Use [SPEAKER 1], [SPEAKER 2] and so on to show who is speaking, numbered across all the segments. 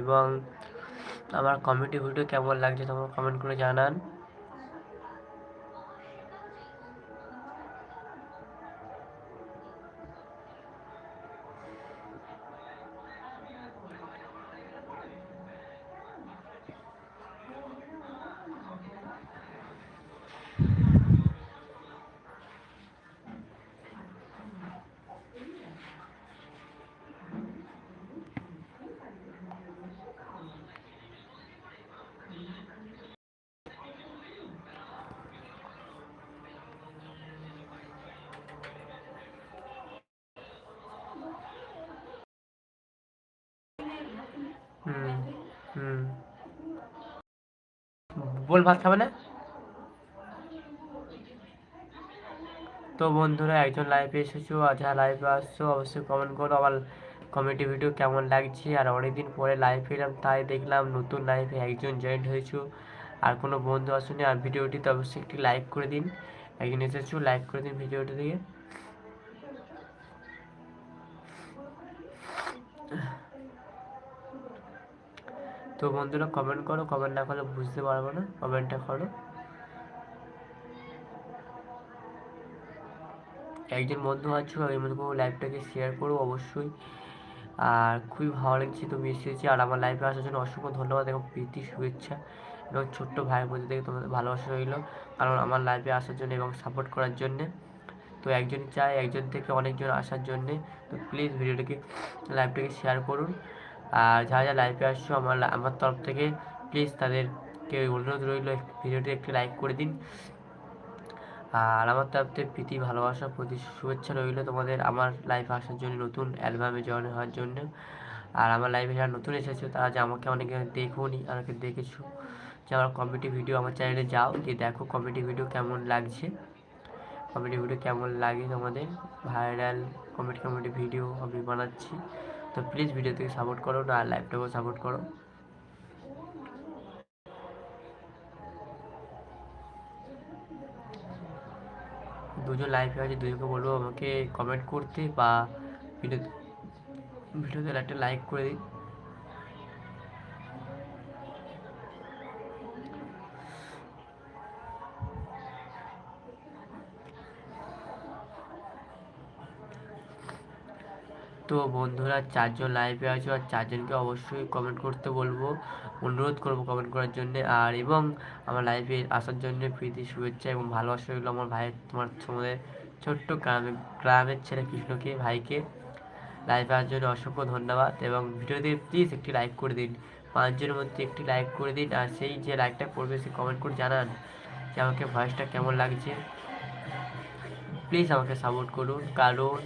[SPEAKER 1] এবং আমার comedy video কেমন লাগছে তোমরা কমেন্ট করে জানান। হুম হুম। বল ভাত খাবে না? তো বন্ধুরা, একজন লাইভে এসেছ আর যারা লাইভে আসছো, অবশ্যই কমেন্ট করো। আমার কমেডি ভিডিও কেমন লাগছে? আর অনেকদিন পরে লাইভ এলাম তাই দেখলাম নতুন লাইভে একজন জয়েন্ট হয়েছো। আর কোনো বন্ধু আসুনি, আর ভিডিওটি তো অবশ্যই একটি লাইক করে দিন। একজন এসেছ লাইক করে দিন ভিডিওটি দিয়ে তো বন্ধুরা কমেন্ট করো কমেন্ট না করলে বুঝতে পারব না কমেন্টটা করো। একজন বন্ধু আছো এই মতো লাইভটাকে শেয়ার করো অবশ্যই। আর খুবই ভালো লাগছে, তুমি এসেছি আর আমার লাইভে আসার জন্য অসংখ্য ধন্যবাদ এবং প্রীতি, শুভেচ্ছা এবং ছোট্ট ভাইয়ের মধ্যে থেকে তোমাদের ভালোবাসা রইল, কারণ আমার লাইভে আসার জন্য এবং সাপোর্ট করার জন্যে। তো একজন চায়, একজন থেকে অনেকজন আসার জন্যে। তো প্লিজ ভিডিওটাকে লাইভটাকে শেয়ার করুন। আর যারা যারা লাইভে আসছো, আমার আমার তরফ থেকে প্লিজ তাদেরকে অনুরোধ রইল ভিডিওটি একটি লাইক করে দিন। আর আমার তরফ থেকে প্রীতি, ভালোবাসা, প্রতি, শুভেচ্ছা রইল তোমাদের আমার লাইভে আসার জন্য, নতুন অ্যালবামে জয়েন হওয়ার জন্য। আর আমার লাইভে যারা নতুন এসেছে, তারা যে আমাকে অনেকে দেখোনি আমাকে দেখেছ, যে আমার কমেডি ভিডিও আমার চ্যানেলে যাও দিয়ে দেখো কমেডি ভিডিও কেমন লাগছে। কমেডি ভিডিও কেমন লাগে তোমাদের? ভাইরাল কমেডি কমেডি ভিডিও আমি বানাচ্ছি। তো প্লিজ ভিডিও থেকে সাপোর্ট করো, না আর লাইভটাকেও সাপোর্ট করো। দুজন লাইভে আছে দুজনকে বলব আমাকে কমেন্ট করতে বা ভিডিও ভিডিওতে একটা লাইক করে দিন। তো বন্ধুরা চারজন লাইভে আছো আর চারজনকে অবশ্যই কমেন্ট করতে বলব। অনুরোধ করব কমেন্ট করার জন্য। আর এবং আমার লাইভে আসার জন্য প্রীতি, শুভেচ্ছা এবং ভালোবাসা রইল আমার ভাইয়ের তোমার তোমাদের ছোট্ট গ্রামে, গ্রামের ছেলে কৃষ্ণকে, ভাইকে। লাইভে আসার জন্য অসংখ্য ধন্যবাদ এবং ভিডিওতে প্লিজ একটি লাইক করে দিন। পাঁচজনের মধ্যে একটি লাইক করে দিন। আর সেই যে লাইকটা করবে সে কমেন্ট করে জানান যে আমাকে ভয়েসটা কেমন লাগছে। প্লিজ আমাকে সাপোর্ট করুন। কারণ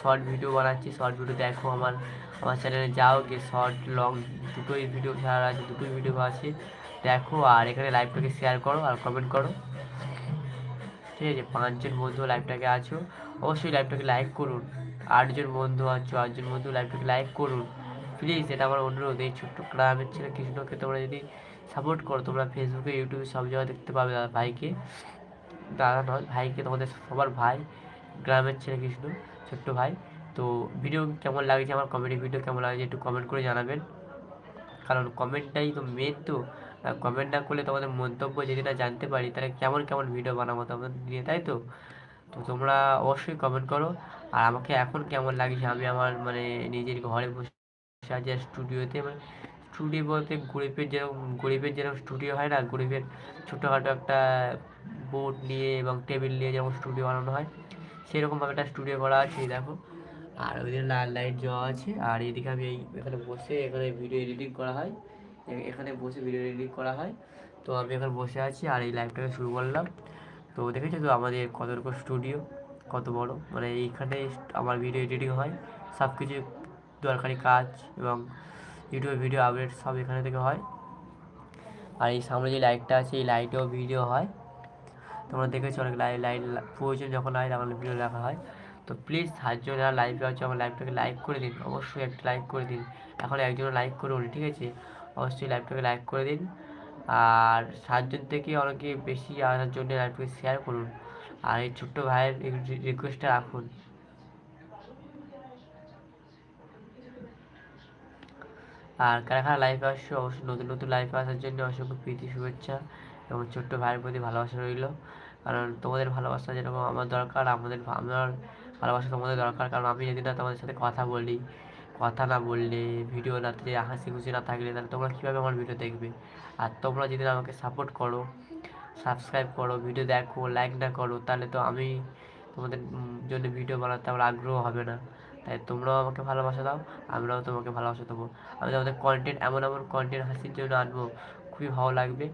[SPEAKER 1] শর্ট ভিডিও বানাচ্ছি শর্ট ভিডিও দেখো আমার আমার চ্যানেলে যাও, গিয়ে শর্ট লং দুটোই ভিডিও ছাড়া আছে, দুটোই ভিডিও আছে। দেখো আর এখানে লাইভটাকে শেয়ার করো আর কমেন্ট করো। ঠিক আছে, পাঁচজন বন্ধু লাইভটাকে আছো, অবশ্যই লাইভটাকে লাইক করুন। আটজন বন্ধু আছো, আটজন বন্ধু লাইভটাকে লাইক করুন। প্লিজ এটা আমার অনুরোধ, এই ছোট্ট গ্রামের ছেলে কৃষ্ণকে তোমরা যদি সাপোর্ট করো, তোমরা ফেসবুকে ইউটিউবে সব জায়গায় দেখতে পাবে দাদা ভাইকে। দাদা নয়, ভাইকে তোমাদের সবার ভাই, গ্রামের ছেলে কৃষ্ণ, ছোট্ট ভাই। তো ভিডিও কেমন লাগছে আমার কমেডি ভিডিও কেমন লাগছে একটু কমেন্ট করে জানাবেন। কারণ কমেন্টটাই তো মেন তো। কমেন্ট না করলে তোমাদের মন্তব্য যদি না জানতে পারি, তাহলে কেমন কেমন ভিডিও বানাবো তোমাদের নিয়ে, তাই তো? তো তোমরা অবশ্যই কমেন্ট করো। আর আমাকে এখন কেমন লাগছে, আমি আমার মানে নিজের ঘরে বসে আছি স্টুডিওতে মানে স্টুডিও বলতে গরিবের যেরকম গরিবের যেরকম স্টুডিও হয় না, গরিবের ছোটোখাটো একটা বোর্ড নিয়ে এবং টেবিল নিয়ে যেমন স্টুডিও বানানো হয়, সেরকমভাবে একটা স্টুডিও করা আছে দেখো। আর ওইদিকে লাল লাইট দেওয়া আছে, আর এদিকে আমি এই এখানে বসে এখানে ভিডিও এডিটিং করা হয় এখানে বসে ভিডিও এডিটিং করা হয়। তো আমি এখানে বসে আছি আর এই লাইভটাকে শুরু করলাম। তো দেখেছ তো আমাদের কত রকম স্টুডিও কত বড় মানে এইখানে আমার ভিডিও এডিটিং হয় সব কিছু দরকারি কাজ এবং ইউটিউবে ভিডিও আপডেট সব এখানে থেকে হয়। আর এই সামনে যে লাইটটা আছে, এই লাইটেও ভিডিও হয়। তোমরা দেখেছ অনেক লাইট লাইট প্রয়োজন যখন হয়, তখন ভিডিও রাখা হয়। তো প্লিজ সাতজন যারা লাইভে আছে, আমার লাইভটাকে লাইক করে দিন। অবশ্যই একটা লাইক করে দিন। এখন একজন লাইক করুন, ঠিক আছে? অবশ্যই লাইভটাকে লাইক করে দিন। আর সাতজন থেকে অনেকে বেশি আসার জন্য লাইভটাকে শেয়ার করুন। আর এই ছোট্ট ভাইয়ের রিকোয়েস্টটা রাখুন। আর কারা কারা লাইফে আসছো অবশ্যই নতুন নতুন লাইফে আসার জন্য অসংখ্য প্রীতি, শুভেচ্ছা এবং ছোট্ট ভাইয়ের প্রতি ভালোবাসা রইল। কারণ তোমাদের ভালোবাসা যেরকম আমার দরকার, আমাদের আমার ভালোবাসা তোমাদের দরকার। কারণ আমি যদি না তোমাদের সাথে কথা বলি, কথা না বললে ভিডিও না হাসি খুশি না থাকলে, তাহলে তোমরা কীভাবে আমার ভিডিও দেখবে? আর তোমরা যদি আমাকে সাপোর্ট করো সাবস্ক্রাইব করো ভিডিও দেখো লাইক না করো, তাহলে তো আমি তোমাদের জন্য ভিডিও বানাতে আমার আগ্রহ হবে না। তাই তোমরাও আমাকে ভালোবাসা দাও, আমরাও তোমাকে ভালোবাসা দেবো। আমি তোমাদের কন্টেন্ট এমন এমন কন্টেন্ট হাসির জন্য আনব, খুবই ভালো লাগবে।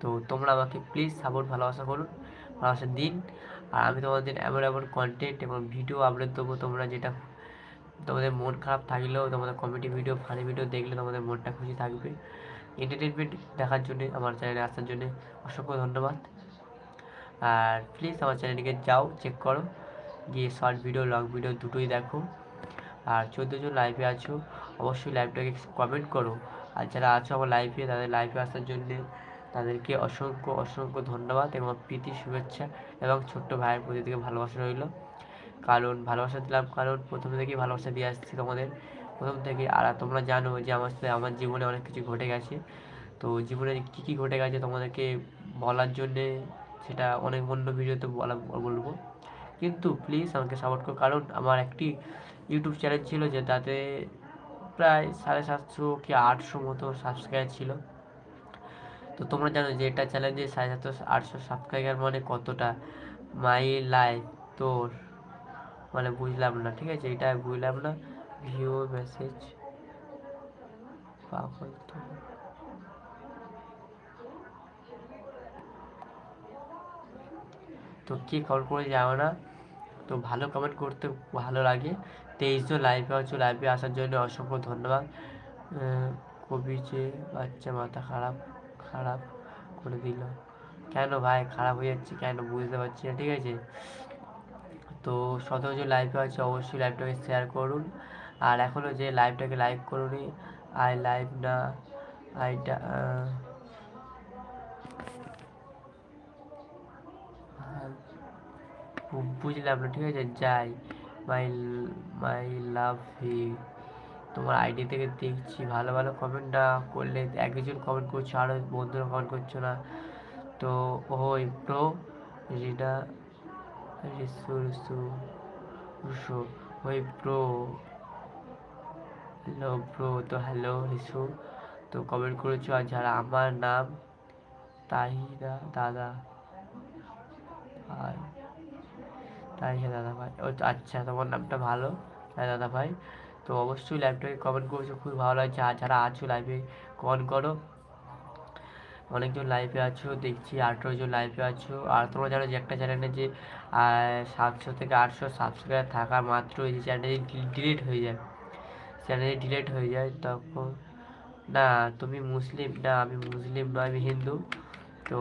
[SPEAKER 1] তো তোমরা আমাকে প্লিজ সাপোর্ট ভালোবাসা করুন ভালোবাসা দিন। আর আমি তোমাদের এমন এমন কন্টেন্ট এবং ভিডিও আপলোড দেবো, তোমরা যেটা তোমাদের মন খারাপ থাকলেও, তোমাদের কমেডি ভিডিও ফানি ভিডিও দেখলে তোমাদের মনটা খুশি থাকবে। এন্টারটেনমেন্ট দেখার জন্য, আমার চ্যানেলে আসার জন্য অসংখ্য ধন্যবাদ। আর প্লিজ আমার চ্যানেলটিকে যাও চেক করো। গিয়ে শর্ট ভিডিও লং ভিডিও দুটোই দেখো। আর চোদ্দ জন লাইভে আছো, অবশ্যই লাইভটাকে কমেন্ট করো। আর যারা আছো আমার লাইভে তাদের লাইভে আসার জন্যে তাদেরকে অসংখ্য অসংখ্য ধন্যবাদ এবং প্রীতি, শুভেচ্ছা এবং ছোট্ট ভাইয়ের প্রতি থেকে ভালোবাসা রইল। কারণ ভালোবাসা দিলাম, কারণ প্রথম থেকেই ভালোবাসা দিয়ে আসছি তোমাদের। প্রথম থেকে, আর তোমরা জানো যে আমার সাথে, আমার জীবনে অনেক কিছু ঘটে গেছে। তো জীবনে কী কী ঘটে গেছে তোমাদেরকে বলার জন্যে সেটা অনেক অন্য ভিডিওতে বলা, বলব। কিন্তু প্লিজ আমাকে সাপোর্ট করো। কারণ আমার একটি ইউটিউব চ্যানেল ছিল যে তাতে প্রায় সাড়ে সাতশো কি আটশো মতো সাবস্ক্রাইবার ছিল। তো তোমরা জানো যে এটা চ্যালেঞ্জে সাড়ে সাতশো, আটশো সাবস্ক্রাইবার মানে কতটা? মাই লাইফ তোর। মানে বুঝলাম না, ঠিক আছে? এটা বুঝলাম না। ভিউ মেসেজ তো। তো কে কল করে যাও না? তো ভালো কমেন্ট করতে ভালো লাগে। তেইশ জন লাইভে আছো লাইভে আসার জন্য অসংখ্য ধন্যবাদ। কবি যে বাচ্চা, মাথা খারাপ খারাপ করে দিল। কেন ভাই? খারাপ হয়ে যাচ্ছে কেন? বুঝতে পারছি না, ঠিক আছে? তো জন লাইভে আছে, অবশ্যই লাইভটাকে শেয়ার করুন। আর এখনও যে লাইভটাকে লাইক করুন আই লাইভ না আইটা বুঝলাম না, ঠিক আছে? যাই। মাই মাই লাভ হি। তোমার আইডি থেকে দেখছি। ভালো ভালো কমেন্ট না করলে একজন কমেন্ট করছ আরও বন্ধুরা কমেন্ট করছ না। তো ওই প্রো রিনা, রিসু রিসু রিসু, ওই প্রো হ্যালো ব্রো তো হ্যালো রিসু, তো কমেন্ট করেছ। আর যারা আমার নাম, তাহিরা দাদা ভাই তাহিরা দাদা ভাই ও আচ্ছা তোমার নামটা ভালো। হ্যাঁ দাদা ভাই তো অবশ্যই লাইভটাকে কমেন্ট করেছ, খুব ভালো লাগছে। আর যারা আছো লাইভে কমেন্ট করো। অনেকজন লাইভে আছো, দেখছি আঠেরো জন লাইভে আছো। আর তোমরা জানো যে একটা চ্যানেলে যে সাতশো থেকে আটশো সাবস্ক্রাইবার থাকা মাত্র এই চ্যানেলটি ডিলিট হয়ে যায়। চ্যানেলে ডিলিট হয়ে যায় তখন। না, তুমি মুসলিম, না, আমি মুসলিম নয়, আমি হিন্দু। তো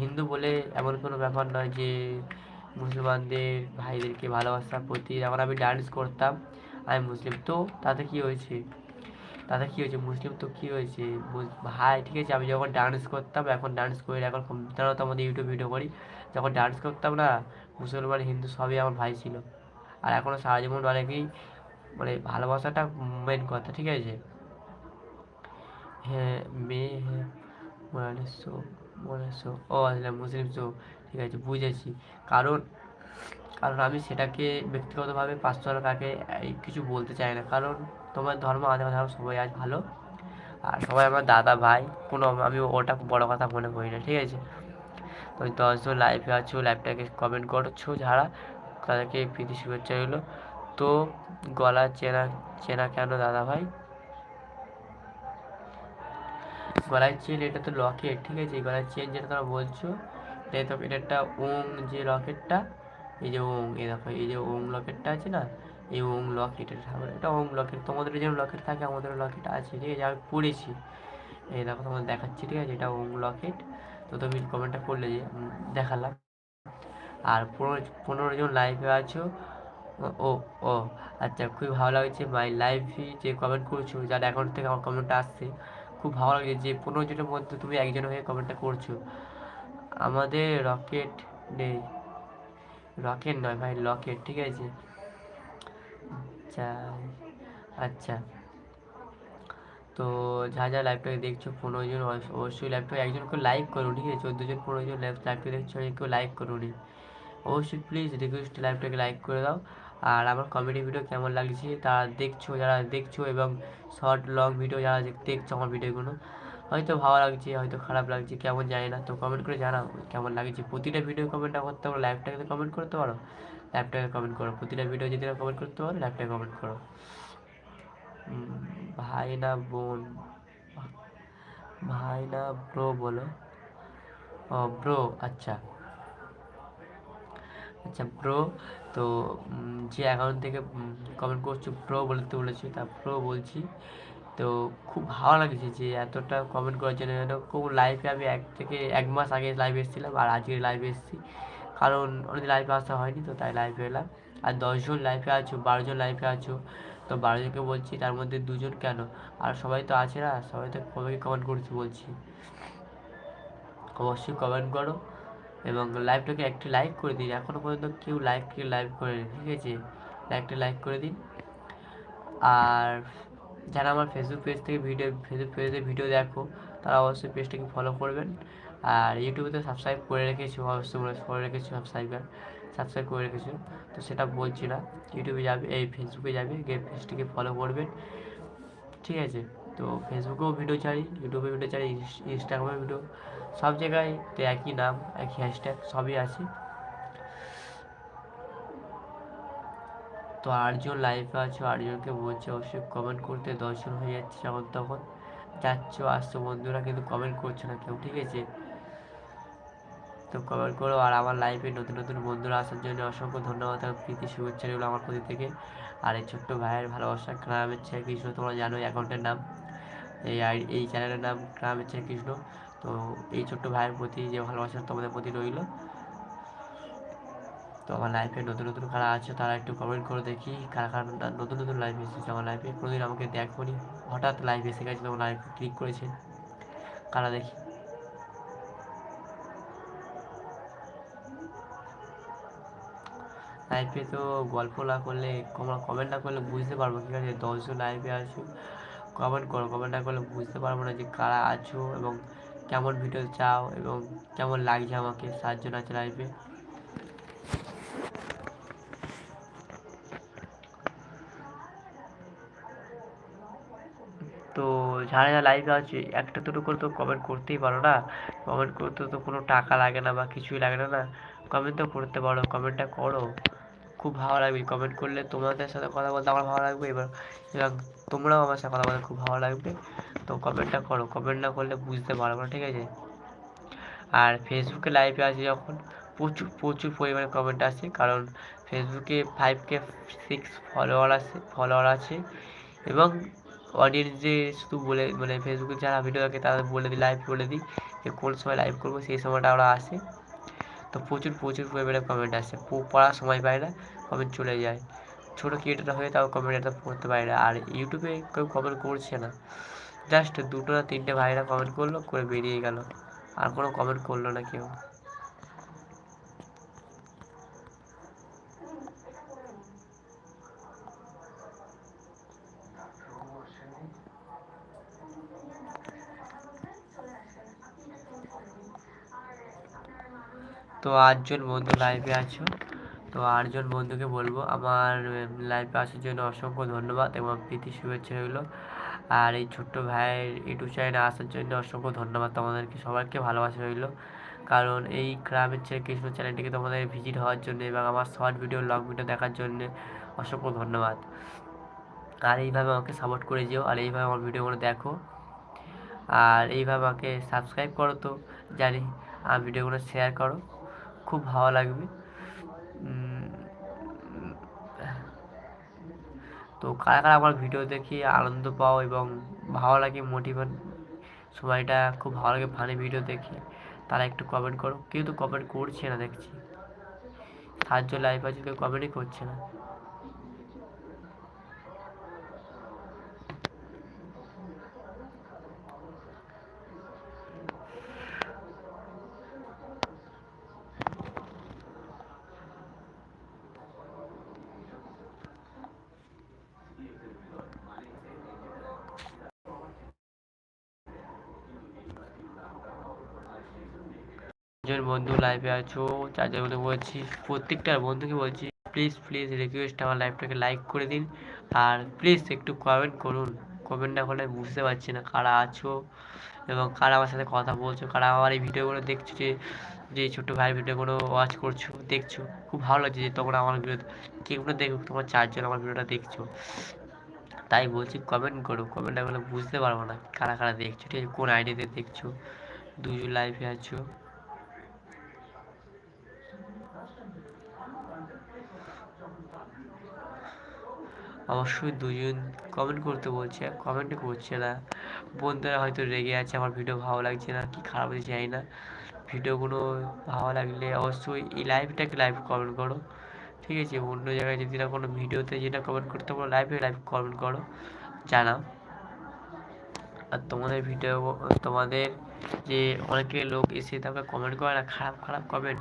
[SPEAKER 1] হিন্দু বলে এমন কোনো ব্যাপার নয় যে মুসলমানদের ভাইদেরকে ভালোবাসার প্রতি যখন আমি ডান্স করতাম, আমি মুসলিম। তো তাতে কি হয়েছে? তাতে কি হয়েছে? মুসলিম তো কি হয়েছে? ভাই, ঠিক আছে, আমি যখন ডান্স করতাম, এখন ডান্স করি এখন তারাও তো আমাদের ইউটিউব ভিডিও করি। যখন ডান্স করতাম না, মুসলমান, হিন্দু সবই আমার ভাই ছিল। আর এখনও সারা জীবন অনেকেই মানে ভালোবাসাটা মেন কথা, ঠিক আছে? হ্যাঁ মেয়ে হ্যাঁ মনে শো মনে শো ও আসলে মুসলিম শো ঠিক আছে, বুঝেছি। কারণ কারণ আমি সেটাকে ব্যক্তিগতভাবে পার্সোনাল কাকে কিছু বলতে চাই না। কারণ তোমার ধর্ম, আমাদের ধর্ম সবাই আজ ভালো। আর সবাই আমার দাদা, ভাই, কোনো আমি ওটা বড় কথা মনে করি না, ঠিক আছে? তো দশজন লাইভে আছো লাইভটাকে কমেন্ট করছ যারা, তাদেরকে প্রীতি শুভেচ্ছা হলো তো গলা চেনা চেনা কেন দাদা ভাই? গলার চেন এটা তো লকেট ঠিক আছে? গলার চেন যেটা তোমরা বলছো এটা তো এটা একটা ওং যে লকেটটা, এই যে ওং এই দেখো, এই যে ওং লকেটটা আছে না, এই ওং লকেট, এটা ওং লকেট, তোমাদের যেমন লকেট থাকে আমাদের লকেট আছে, ঠিক আছে, আমি পড়েছি। এই দেখো, তোমাদের দেখাচ্ছি, ঠিক আছে, এটা ওং লকেট। তো তুমি কমেন্টটা করলে যে দেখালাম। আর পনেরো পনেরো জন লাইভে আছো, ও ও আচ্ছা খুবই ভালো লাগছে মাই লাইভে যে কমেন্ট করছ, যার অ্যাকাউন্ট থেকে আমার কমেন্টটা আসছে, খুব ভালো লাগছে যে পনেরো জনের মধ্যে তুমি একজন হয়ে কমেন্টটা করছ। আমাদের রকেট নেই। রকেট নয় ভাই, লকেট, ঠিক আছে? আচ্ছা আচ্ছা। তো যা যা লাইভটাকে দেখছ, পনেরো জন অবশ্যই লাইভটাকে একজন করে লাইক করো ঠিক আছে? চোদ্দ জন, পনেরো জন লাইভটা দেখছ কেউ লাইক করো নি অবশ্যই প্লিজ রিকোয়েস্ট লাইভটাকে লাইক করে দাও। আর আমার কমেডি ভিডিও কেমন লাগছে তারা দেখছ, যারা দেখছ, এবং শর্ট লং ভিডিও যারা দেখ- দেখছ আমার ভিডিওগুলো হয়তো ভালো লাগছে, হয়তো খারাপ লাগছে, কেমন জানি না। তো কমেন্ট করে জানাও, কেমন লাগছে? প্রতিটা ভিডিও কমেন্ট না করতে পারো লাইভটাকে কমেন্ট করতে পারো? লাইভটাকে কমেন্ট করো। প্রতিটা ভিডিও যদি না কমেন্ট করতে পারো লাইভটাকে কমেন্ট করো। ভাই না বোন, ভাই না ব্রো বলো। ও ব্রো আচ্ছা। আচ্ছা ব্রো তো যে অ্যাকাউন্ট থেকে কমেন্ট করছ প্রো বলতে বলেছি, তা প্রো বলছি। তো খুব ভালো লাগছে যে এতটা কমেন্ট করার জন্য। খুব লাইভে আমি এক থেকে এক মাস আগে লাইভে এসেছিলাম আর আজকে লাইভে এসেছি। কারণ অনেক লাইভে আসা হয়নি তো, তাই লাইভে এলাম। আর দশজন লাইফে আছো, বারোজন লাইফে আছো, তো বারোজনকে বলছি তার মধ্যে দুজন কেন? আর সবাই তো আছে না, সবাই তো কবে কমেন্ট করতে বলছি। অবশ্যই কমেন্ট করো এবং লাইভটাকে একটি লাইক করে দিন। এখনও পর্যন্ত কেউ লাইক কেউ লাইভ করেনি, ঠিক আছে? লাইকটা লাইক করে দিন। আর যারা আমার ফেসবুক পেজ থেকে ভিডিও ফেসবুক পেজে ভিডিও দেখো, তারা অবশ্যই পেজটাকে ফলো করবেন। আর ইউটিউবে তো সাবস্ক্রাইব করে রেখেছি, অবশ্যই করে রেখেছি সাবস্ক্রাইবার সাবস্ক্রাইব করে রেখেছি। তো সেটা বলছি না ইউটিউবে যাবে, এই ফেসবুকে যাবে, গিয়ে পেজটিকে ফলো করবেন। ঠিক আছে? তো ফেসবুকেও ভিডিও ছাড়ি ইউটিউবে ভিডিও ছাড়ি ইনস- ইনস্টাগ্রামে ভিডিও সব জায়গায় তো একই নাম, একই হ্যাশট্যাগ সবই আছে। তো আটজন লাইভে আছো আটজনকে বলছে অবশ্যই কমেন্ট করতে দর্শন হয়ে যাচ্ছে যখন তখন। যাচ্ছ, আসছো, বন্ধুরা কিন্তু কমেন্ট করছ না কেউ, ঠিক আছে? তো কমেন্ট করো, আর আমার লাইফে নতুন নতুন বন্ধুরা আসার জন্য অসংখ্য ধন্যবাদ এবং প্রীতি শুভেচ্ছা রইল আমার প্রতি থেকে। আর এই ছোট্ট ভাইয়ের ভালোবাসা, গ্রামের ছেলে কৃষ্ণ, তোমরা জানো অ্যাকাউন্টের নাম। এই এই চ্যানেলের নাম, গ্রামের ছেলে কৃষ্ণ। তো এই ছোট্ট ভাইয়ের প্রতি যে ভালোবাসা, তোমাদের প্রতি রইল। তো আমার লাইফে নতুন নতুন কারা আছে, তারা একটু কমেন্ট করে দেখি কারা কারা নতুন নতুন লাইফ এসেছে। আমার লাইফে কোনোদিন আমাকে দেখোনি। হঠাৎ লাইফ এসে গেছে তোমার লাইফে ক্লিক করেছে। কারা দেখি? লাইফে তো গল্প না করলে কমেন্ট না করলে বুঝতে পারব ঠিক আছে, দশজন লাইফে আছো কমেন্ট করো। কমেন্ট না করলে বুঝতে পারব না যে কারা আছো এবং কেমন ভিডিও চাও এবং কেমন লাগছে আমাকে, সাতজন আছে লাইভে তো যারা যারা লাইভে আছে, একটা দুটো করে তো কমেন্ট করতেই পারো না? কমেন্ট করতে তো কোনো টাকা লাগে না বা কিছুই লাগে না না? কমেন্ট তো করতে পারো কমেন্টটা করো। খুব ভালো লাগবে কমেন্ট করলে তোমাদের সাথে কথা বলতে আমার ভালো লাগবে, এবার এবং তোমরাও আমার সাথে কথা বলতে খুব ভালো লাগবে। তো কমেন্টটা করো কমেন্ট না করলে বুঝতে পারব না, ঠিক আছে? আর ফেসবুকে লাইভে আছে যখন, প্রচুর প্রচুর পরিমাণে কমেন্ট আসে, কারণ ফেসবুকে ফাইভ কে সিক্স ফলোয়ার আছে ফলোয়ার আছে, এবং অডিয়েন্স যে শুধু বলে মানে ফেসবুকে যারা ভিডিও দেখে তাদের বলে দিই লাইভ বলে দিই যে কোন সময় লাইভ করব, সেই সময়টা ওরা আসে। তো প্রচুর প্রচুর পরিমাণে কমেন্ট আসে। পড়ার সময় পায় না কমেন্ট চলে যায়। ছোটো ক্রিয়েটার হয়ে তাও কমেন্ট একটা পড়তে পারে না। আর ইউটিউবে কেউ কমেন্ট করছে না। জাস্ট দুটো না তিনটে ভাইরা কমেন্ট করল, করে বেরিয়ে গেল। আর কোনো কমেন্ট করল না কেউ। তো আটজন বন্ধু লাইভে আছো। তো আটজন বন্ধুকে বলব, আমার লাইভে আসার জন্য অসংখ্য ধন্যবাদ এবং প্রীতি শুভেচ্ছা রইল। আর এই ছোট্ট ভাইয়ের ইউটিউব চ্যানেলে আসার জন্য অসংখ্য ধন্যবাদ তোমাদেরকে। সবাইকে ভালোবাসা রইল। কারণ এই গ্রামের ছেলে কৃষ্ণ চ্যানেলটিকে তোমাদের ভিজিট হওয়ার জন্য এবং আমার শর্ট ভিডিও লং ভিডিও দেখার জন্য অসংখ্য ধন্যবাদ। আর এইভাবে আমাকে সাপোর্ট করে যেও আর এইভাবে আমার ভিডিওগুলো দেখো। আর এইভাবে আমাকে সাবস্ক্রাইব করো তো, জানি, আর ভিডিওগুলো শেয়ার করো। খুব ভালো লাগবে। তো কারা কারা আমার ভিডিও দেখে আনন্দ পাও এবং ভালো লাগে মোটিভেট সবাইটা খুব ভালো লাগে ফানি ভিডিও দেখে, তারা একটু কমেন্ট করো। কেউ তো কমেন্ট করছে না দেখছি। সাহায্য লাইফ আছে কেউ কমেন্টই করছে না। চারজন বন্ধু লাইভে আছো, চারজন বন্ধু বলছি, প্রত্যেকটা বন্ধুকে বলছি প্লিজ প্লিজ রিকোয়েস্ট আমার লাইভটাকে লাইক করে দিন। আর প্লিজ একটু কমেন্ট করুন। কমেন্ট না করলে বুঝতে পারছি না কারা আছো এবং কারা আমার সাথে কথা বলছো, কারা আমার এই ভিডিওগুলো দেখছ যে যে ছোটো ভাইয়ের ভিডিওগুলো ওয়াচ করছ, দেখছ। খুব ভালো লাগছে যে তোমরা আমার ভিডিও কেউ দেখুক তোমার চারজন আমার ভিডিওটা দেখছ। তাই বলছি কমেন্ট করো কমেন্ট না করলে বুঝতে পারব না কারা কারা দেখছ, ঠিক আছে? কোন আইডিতে দেখছ? দুজন লাইভে আছো। অবশ্যই দুজন কমেন্ট করতে বলছে কমেন্টই করছে না। বন্ধুরা হয়তো রেগে আছে, আমার ভিডিও ভালো লাগছে না, কি খারাপ হয়েছে জানি না। ভিডিওগুলো ভালো লাগলে অবশ্যই এই লাইভটাকে লাইভ কমেন্ট করো। ঠিক আছে, অন্য জায়গায় যদি না কোনো ভিডিওতে যেটা কমেন্ট করতে পারো লাইভে লাইভ কমেন্ট করো, জানাও। আর তোমাদের ভিডিও তোমাদের যে অনেকে লোক এসে তাকে কমেন্ট করে না, খারাপ খারাপ কমেন্ট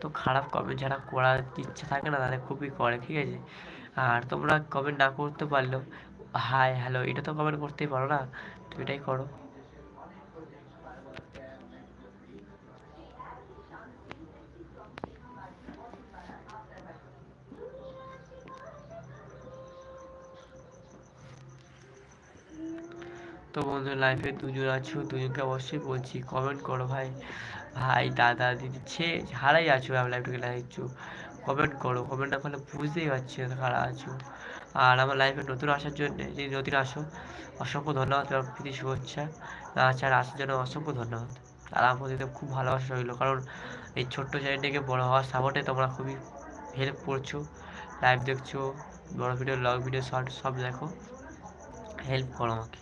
[SPEAKER 1] তো খারাপ কমেন্ট যারা করার ইচ্ছা থাকে না, তাদের খুবই করে, ঠিক আছে? আর তোমরা কমেন্ট না করতে পারলেও হাই হ্যালো এটা তো কমেন্ট করতেই পারো না? তো এটাই করো। তো বন্ধু লাইফে দুজন আছো, দুজনকে অবশ্যই বলছি কমেন্ট করো ভাই। ভাই, দাদা, দিদি, ছে হারাই আছো আমি লাইফটাকে লাইছো কমেন্ট করো কমেন্ট না করলে বুঝতেই পারছি না কারা আছো। আর আমার লাইফে নতুন আসার জন্য যদি নতুন আসো, অসংখ্য ধন্যবাদ এবং প্রীতি, শুভেচ্ছা। আর আসার জন্য অসংখ্য ধন্যবাদ। আর আমার প্রতি খুব ভালোবাসা রইল, কারণ এই ছোট্ট চ্যানেলটাকে বড় হওয়ার সাপোর্টে তোমরা খুবই হেল্প করছ। লাইভ দেখছ, বড় ভিডিও লং ভিডিও শর্ট সব দেখো। হেল্প করো আমাকে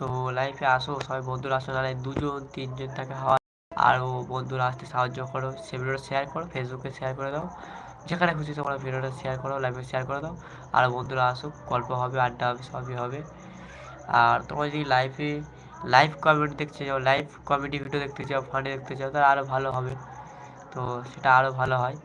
[SPEAKER 1] তো লাইফে আসো, সবাই বন্ধুরা আসো নাহলে দুজন, তিনজন থাকে হওয়া আরও বন্ধুরা আসতে সাহায্য করো, সে ভিডিওটা শেয়ার করো ফেসবুকে শেয়ার করে দাও, যেখানে খুশি তোমরা ভিডিওটা শেয়ার করো লাইভে শেয়ার করে দাও, আর বন্ধুরা আসুক, গল্প হবে, আড্ডা হবে, সবই হবে। আর তোমরা যদি লাইভে লাইভ কমেন্ট দেখতে চাও লাইভ কমেডি ভিডিও দেখতে চাও ফানি দেখতে চাও, তাহলে আরও ভালো হবে। তো সেটা আরও ভালো হয়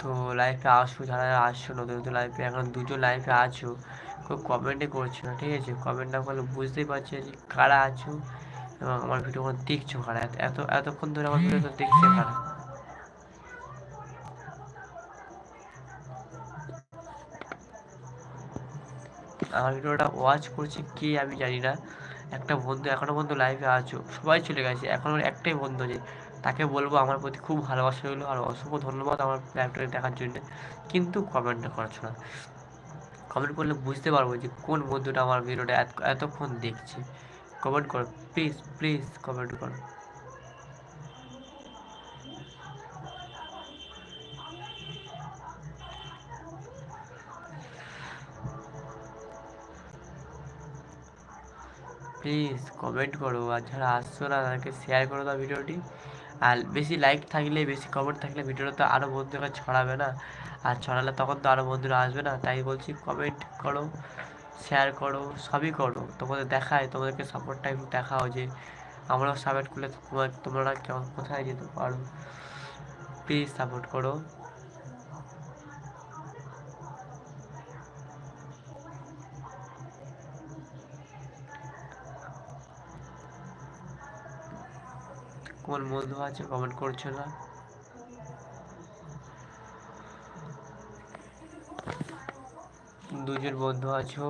[SPEAKER 1] তো লাইফে আসো, যারা আসছো, নতুন নতুন লাইফে এখন দুটো লাইফে আছো কেউ কমেন্টই করছ না, ঠিক আছে? কমেন্ট না করলে বুঝতেই পারছি যে কারা আছো এবং আমার ভিডিও দেখছ কারা? এত এতক্ষণ ধরে আমার ভিডিও দেখছে কারা? আমার ভিডিওটা ওয়াচ করছে কে আমি জানি না। একটা বন্ধু, এখনও বন্ধু লাইভে আছো, সবাই চলে গেছে, এখন একটাই বন্ধু যে তাকে বলব আমার প্রতি খুব ভালোবাসা হলো আর অসংখ্য ধন্যবাদ আমার লাইভটাকে দেখার জন্য। কিন্তু কমেন্টটা করছ না। কমেন্ট করলে বুঝতে পারব যে কোন বন্ধুটা আমার ভিডিওটা এতক্ষণ দেখছে। কমেন্ট করো প্লিজ প্লিজ কমেন্ট করো। প্লিজ কমেন্ট করো। আর যারা আসছো না, তাদেরকে শেয়ার করে দাও ভিডিওটি। আর বেশি লাইক থাকলে, বেশি কমেন্ট থাকলে ভিডিওটা তো আরও বন্ধুরা ছড়াবে না। আর ছড়ালে তখন তো আরও বন্ধুরা আসবে না। তাই বলছি কমেন্ট করো শেয়ার করো, সবই করো। তোমাদের দেখায়, তোমাদেরকে সাপোর্টটা একটু দেখাও যে আমরাও সাপোর্ট করলে তোমার, তোমরা কেমন কোথায় যেতে পারো। প্লিজ সাপোর্ট করো। কোন বন্ধু আছে কমেন্ট করছ না? দুজন বন্ধু আছো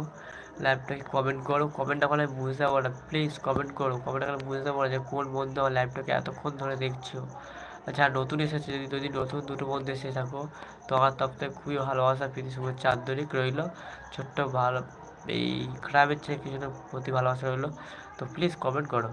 [SPEAKER 1] লাইভটাকে কমেন্ট করো কমেন্টটা করলে বুঝতে পারো না প্লিজ কমেন্ট করো কমেন্টটা করলে বুঝতে পারো যে কোন বন্ধু আমার লাইভটাকে এতক্ষণ ধরে দেখছ। আচ্ছা নতুন এসেছে, যদি যদি নতুন দুটো বন্ধু এসে থাকো, তো আমার তপ্তে খুবই ভালোবাসা প্রীতি শুভেচ্ছা আন্তরিক রইল। ছোট্ট ভালো, এই খারাপের চেয়ে কিছু প্রতি ভালোবাসা রইল। তো প্লিজ কমেন্ট করো।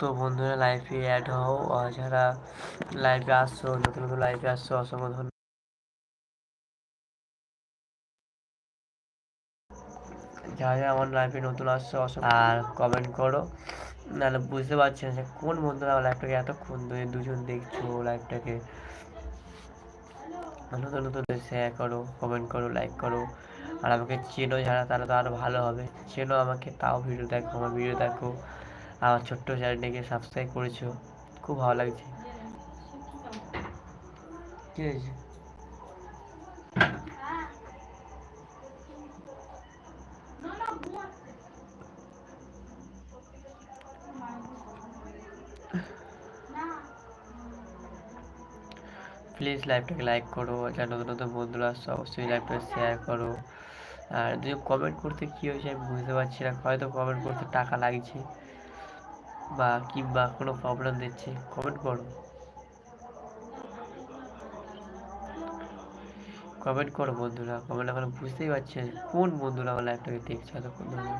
[SPEAKER 1] তো বন্ধুরা লাইভে অ্যাড হও। যারা লাইভে আসছো, নতুন নতুন লাইভে আসছো, অসংখ্য ধন্যবাদ। যারা যারা আমার লাইভে নতুন আসছো আর কমেন্ট করো। নাহলে বুঝতে পারছি না যে কোন বন্ধুরা আমার লাইভটাকে এতক্ষণ ধরে দুজন দেখছ লাইভটাকে নতুন নতুন শেয়ার করো কমেন্ট করো লাইক করো। আর আমাকে চেনো যারা তারা তো আরও ভালো হবে। চেনো আমাকে, তাও ভিডিও দেখো, আমার ভিডিও দেখো। আমার ছোট্ট চ্যানেলটিকে সাবস্ক্রাইব করেছ। খুব ভালো লাগছে। প্লিজ লাইভটাকে লাইক করো, যারা নতুন নতুন বন্ধুরা আসছো, অবশ্যই লাইভটা শেয়ার করো। আর যদি কমেন্ট করতে কী হয়েছে আমি বুঝতে পারছি না, হয়তো কমেন্ট করতে টাকা লাগছে। বা কিংবা কোনো প্রবলেম দিচ্ছে কমেন্ট করো। কমেন্ট করো বন্ধুরা কমেন্ট এখন বুঝতেই পারছি কোন বন্ধুরা আমার লাইভটাকে দেখছে এতক্ষণ ধরে?